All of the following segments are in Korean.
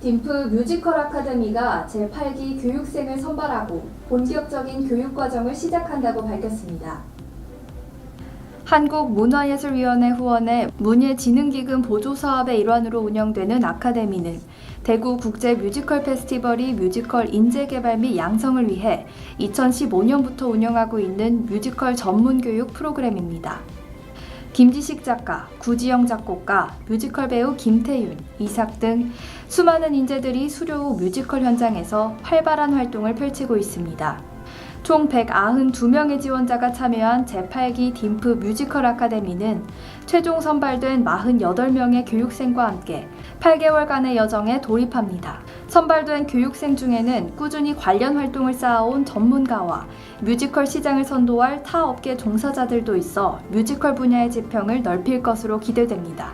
딤프 뮤지컬 아카데미가 제8기 교육생을 선발하고 본격적인 교육 과정을 시작한다고 밝혔습니다. 한국문화예술위원회 후원의 문예진흥기금 보조사업의 일환으로 운영되는 아카데미는 대구 국제 뮤지컬 페스티벌이 뮤지컬 인재 개발 및 양성을 위해 2015년부터 운영하고 있는 뮤지컬 전문 교육 프로그램입니다. 김지식 작가, 구지영 작곡가, 뮤지컬 배우 김태윤, 이삭 등 수많은 인재들이 수료 후 뮤지컬 현장에서 활발한 활동을 펼치고 있습니다. 총 192명의 지원자가 참여한 제8기 딤프 뮤지컬 아카데미는 최종 선발된 48명의 교육생과 함께 8개월간의 여정에 돌입합니다. 선발된 교육생 중에는 꾸준히 관련 활동을 쌓아온 전문가와 뮤지컬 시장을 선도할 타 업계 종사자들도 있어 뮤지컬 분야의 지평을 넓힐 것으로 기대됩니다.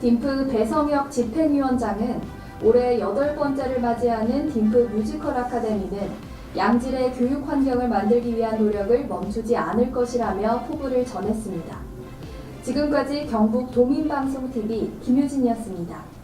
딤프 배성혁 집행위원장은 올해 여덟 번째를 맞이하는 딤프 뮤지컬 아카데미는 양질의 교육 환경을 만들기 위한 노력을 멈추지 않을 것이라며 포부를 전했습니다. 지금까지 경북 도민방송TV 김유진이었습니다.